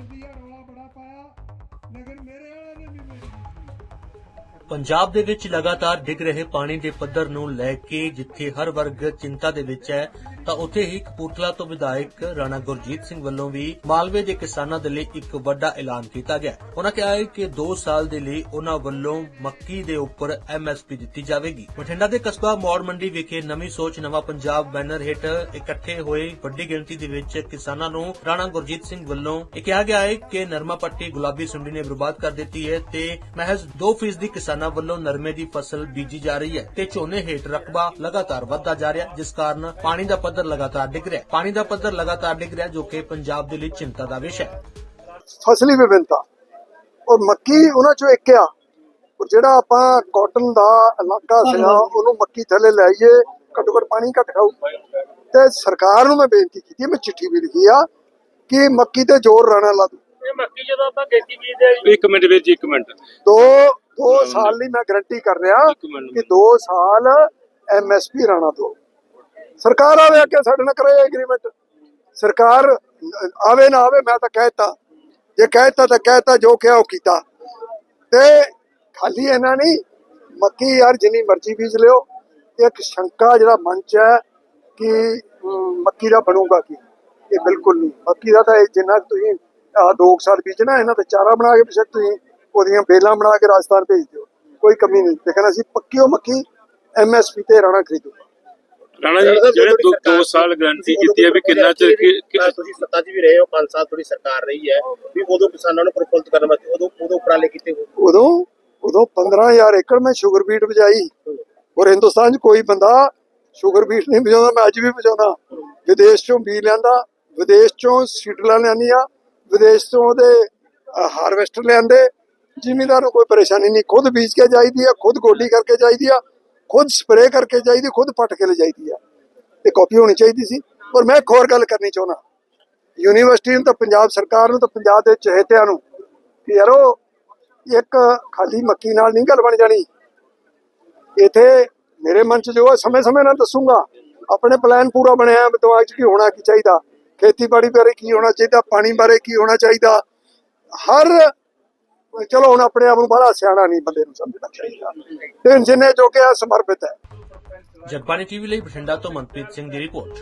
ਬੰਦੀ ਆ, ਰੌਲਾ ਬੜਾ ਪਾਇਆ, ਲੇਕਿਨ ਮੇਰੇ ਵਾਲੇ ਨੇ ਵੀ ਮੇਰੀ ਪੰਜਾਬ ਦੇ ਵਿੱਚ ਲਗਾਤਾਰ ਡਿੱਗ ਰਹੇ ਪਾਣੀ ਦੇ ਪੱਧਰ ਨੂੰ ਲੈ ਕੇ ਜਿੱਥੇ ਹਰ ਵਰਗ ਚਿੰਤਾ ਦੇ ਵਿੱਚ ਹੈ ਤਾਂ ਉੱਥੇ ਹੀ ਕਪੂਰਥਲਾ ਤੋਂ ਵਿਧਾਇਕ ਰਾਣਾ ਗੁਰਜੀਤ ਸਿੰਘ ਵੱਲੋਂ ਵੀ ਮਾਲਵੇ ਦੇ ਕਿਸਾਨਾਂ ਦੇ ਲਈ ਇੱਕ ਵੱਡਾ ਐਲਾਨ ਕੀਤਾ ਗਿਆ। ਉਹਨਾਂ ਕਿਹਾ ਹੈ ਕਿ 2 ਸਾਲ ਦੇ ਲਈ ਉਹਨਾਂ ਵੱਲੋਂ ਮੱਕੀ ਦੇ ਉੱਪਰ ਐਮਐਸਪੀ ਦਿੱਤੀ ਜਾਵੇਗੀ। ਬਠਿੰਡਾ ਦੇ ਕਸਬਾ ਮੌੜ ਮੰਡੀ ਵਿਖੇ ਨਵੀਂ ਸੋਚ, ਨਵਾਂ ਪੰਜਾਬ ਬੈਨਰ ਹੇਠ ਇਕੱਠੇ ਹੋਏ ਵੱਡੀ ਗਿਣਤੀ ਦੇ ਵਿੱਚ ਕਿਸਾਨਾਂ ਨੂੰ ਰਾਣਾ ਗੁਰਜੀਤ ਸਿੰਘ ਵੱਲੋਂ ਇਹ ਕਿਹਾ ਗਿਆ ਹੈ ਕਿ ਨਰਮਾ ਪੱਟੀ ਗੁਲਾਬੀ ਸੁੰਡੀ ਨੇ ਬਰਬਾਦ ਕਰ ਦਿੱਤੀ ਹੈ ਤੇ ਮਹਿਜ਼ 2% ਦੀ ਕਿਸਾਨਾਂ ਵੱਲੋਂ ਨਰਮੇ ਦੀ ਫਸਲ ਬੀਜੀ ਜਾ ਰਹੀ ਹੈ ਤੇ ਝੋਨੇ ਹੇਠ ਰਕਬਾ ਲਗਾਤਾਰ ਵਧਦਾ ਜਾ ਰਿਹਾ, ਜਿਸ ਕਾਰਨ ਪਾਣੀ ਦਾ ਪੱਧਰ ਲਗਾਤਾਰ ਡਿੱਗ ਰਿਹਾ ਹੈ। ਪਾਣੀ ਦਾ ਪੱਧਰ ਲਗਾਤਾਰ ਡਿੱਗ ਰਿਹਾ ਜੋ ਕਿ ਪੰਜਾਬ ਦੇ ਲਈ ਚਿੰਤਾ ਦਾ ਵਿਸ਼ਾ ਹੈ। ਫਸਲੀ ਵਿਭਿੰਨਤਾ। ਔਰ ਮੱਕੀ ਉਹਨਾਂ ਚੋਂ ਇੱਕ ਆ। ਔਰ ਜਿਹੜਾ ਆਪਾਂ ਕਾਟਨ ਦਾ ਇਲਾਕਾ ਸੀਗਾ ਉਹਨੂੰ ਮੱਕੀ ਥੱਲੇ ਲੈ ਆਈਏ ਘੱਟੋ ਘੱਟ ਪਾਣੀ ਘੱਟ ਖਾਊ। ਤੇ ਸਰਕਾਰ ਨੂੰ ਮੈਂ ਬੇਨਤੀ ਕੀਤੀ ਮੈਂ ਚਿੱਠੀ ਵੀ ਲਿਖੀ ਆ ਕਿ ਮੱਕੀ ਤੇ ਜ਼ੋਰ ਰਾਣਾ ਲਾ ਦੂ ਇਹ ਮੱਕੀ ਜਦੋਂ ਆਪਾਂ ਖੇਤੀ ਬੀਜਦੇ ਇੱਕ ਮਿੰਟ ਵਿੱਚ ਇੱਕ ਮਿੰਟ। ਦੋ ਦੋ ਸਾਲ ਲਈ ਮੈਂ ਗਰੰਟੀ ਕਰ ਰਿਹਾ ਕਿ ਦੋ ਸਾਲ ਐਮਐਸਪੀ ਰਾਣਾ ਦੋ ਸਰਕਾਰ ਆਵੇ ਅੱਗੇ ਸਾਡੇ ਨਾਲ ਕਰੇ ਐਗਰੀਮੈਂਟ ਸਰਕਾਰ ਆਵੇ ਨਾ ਆਵੇ, ਮੈਂ ਤਾਂ ਕਹਿਤਾ ਜੇ ਕਹਿਤਾ ਤਾਂ ਕਹਿਤਾ ਜੋ ਕਿਹਾ ਉਹ ਕੀਤਾ। ਤੇ ਖਾਲੀ ਇਹਨਾਂ ਨਹੀਂ, ਮੱਕੀ ਯਾਰ ਜਿੰਨੀ ਮਰਜ਼ੀ ਬੀਜ ਲਿਓ। ਇੱਕ ਸ਼ੰਕਾ ਜਿਹੜਾ ਮਨ ਚ ਹੈ ਕਿ ਮੱਕੀ ਦਾ ਬਣੂਗਾ ਕੀ? ਇਹ ਬਿਲਕੁਲ ਨਹੀਂ। ਮੱਕੀ ਦਾ ਤਾਂ ਇਹ ਜਿੰਨਾ ਤੁਸੀਂ ਆਹ ਦੋ ਕੁ ਸਾਲ ਬੀਜਣਾ, ਇਹਨਾਂ ਤੇ ਚਾਰਾ ਬਣਾ ਕੇ ਪਿਛੇ ਤੁਸੀਂ ਉਹਦੀਆਂ ਬੇਲਾਂ ਬਣਾ ਕੇ ਰਾਜਸਥਾਨ ਭੇਜ ਦਿਓ। ਕੋਈ ਕਮੀ ਨਹੀਂ। ਲੇਕਿਨ ਅਸੀਂ ਪੱਕੀ ਪੱਕਿਓ ਮੱਕੀ ਐਮਐਸਪੀ ਤੇ ਰਾਣਾ ਖਰੀਦੂ ਰਾਣਾ ਜੀ ਜਿਹੜੇ 2 ਸਾਲ ਗਾਰੰਟੀ ਕੀਤੀ ਹੈ ਵੀ ਕਿੰਨਾ ਚਿਰ ਤੁਸੀਂ ਸੱਤਾ 'ਚ ਵੀ ਰਹੇ ਹੋ 5 ਸਾਲ ਤੁਹਾਡੀ ਸਰਕਾਰ ਰਹੀ ਹੈ ਵੀ ਉਦੋਂ ਕਿਸਾਨਾਂ ਨੂੰ ਪ੍ਰਫੁੱਲਤ ਕਰਨ ਵਾਸਤੇ ਉਦੋਂ ਉਦੋਂ ਉਪਰਾਲੇ ਕੀਤੇ। ਉਦੋਂ ਉਦੋਂ 15000 ਏਕੜ ਮੈਂ ਸ਼ੂਗਰ ਬੀਟ ਬਜਾਈ ਔਰ ਹਿੰਦੁਸਤਾਨ 'ਚ ਕੋਈ ਬੰਦਾ ਸ਼ੂਗਰ ਬੀਟ ਨਹੀਂ ਬਜਾਉਂਦਾ ਮੈਂ ਅੱਜ ਵੀ ਬਜਾਉਂਦਾ ਵਿਦੇਸ਼ 'ਚੋਂ ਬੀ ਲਿਆਂਦਾ ਵਿਦੇਸ਼ 'ਚੋਂ ਸੀਡਲਾਂ ਲਿਆਂਦੀਆਂ ਵਿਦੇਸ਼ 'ਚੋਂ ਉਹਦੇ ਹਾਰਵੈਸਟਰ ਲਿਆਂਦੇ। ਜ਼ਿਮੀਦਾਰ ਨੂੰ ਕੋਈ ਪਰੇਸ਼ਾਨੀ ਨਹੀਂ ਖੁਦ ਬੀਜ ਕੇ ਜਾਈਦੀ ਆ ਖੁਦ ਗੋਡੀ ਕਰਕੇ ਜਾਈਦੀ ਆ। ਖੁਦ ਸਪਰੇਅ ਕਰਕੇ ਜਾਈਦੀ, ਖੁਦ ਪੱਟ ਕੇ ਲੈ ਜਾਈਦੀ ਆ। ਇਹ ਕਾਪੀ ਹੋਣੀ ਚਾਹੀਦੀ ਸੀ। ਪਰ ਮੈਂ ਇੱਕ ਹੋਰ ਗੱਲ ਕਰਨੀ ਚਾਹੁੰਦਾ। ਯੂਨੀਵਰਸਿਟੀ ਨੂੰ ਤਾਂ ਪੰਜਾਬ ਸਰਕਾਰ ਨੂੰ ਤਾਂ ਪੰਜਾਬ ਦੇ ਚਹੇਤਿਆਂ ਨੂੰ ਕਿ ਯਾਰੋ, ਇੱਕ ਖਾਲੀ ਮੱਕੀ ਨਾਲ ਨਹੀਂ ਗੱਲ ਬਣ ਜਾਣੀ। ਇਥੇ ਮੇਰੇ ਮਨ ਚ ਜੋ ਹੈ ਸਮੇਂ ਸਮੇਂ ਨਾਲ ਦੱਸੂਗਾ। ਆਪਣੇ ਪਲਾਨ ਪੂਰਾ ਬਣਿਆ ਹੈ ਦਿਮਾਗ ਚ ਕੀ ਹੋਣਾ, ਕੀ ਚਾਹੀਦਾ? ਖੇਤੀਬਾੜੀ ਬਾਰੇ ਕੀ ਹੋਣਾ ਚਾਹੀਦਾ? ਪਾਣੀ ਬਾਰੇ ਕੀ ਹੋਣਾ ਚਾਹੀਦਾ? ਹਰ ਚਲੋ ਹੁਣ ਆਪਣੇ ਆਪ ਨੂੰ ਬੜਾ ਸਿਆਣਾ ਨਹੀਂ ਬੰਦੇ ਨੂੰ ਸਮਝਣਾ ਚਾਹੀਦਾ। ਤੇ ਜਿੰਨੇ ਜੋ ਕਿ ਸਮਰਪਿਤ ਹੈ। ਜਗਬਾਣੀ ਟੀਵੀ ਲਈ ਬਠਿੰਡਾ ਤੋਂ ਮਨਪ੍ਰੀਤ ਸਿੰਘ ਦੀ ਰਿਪੋਰਟ।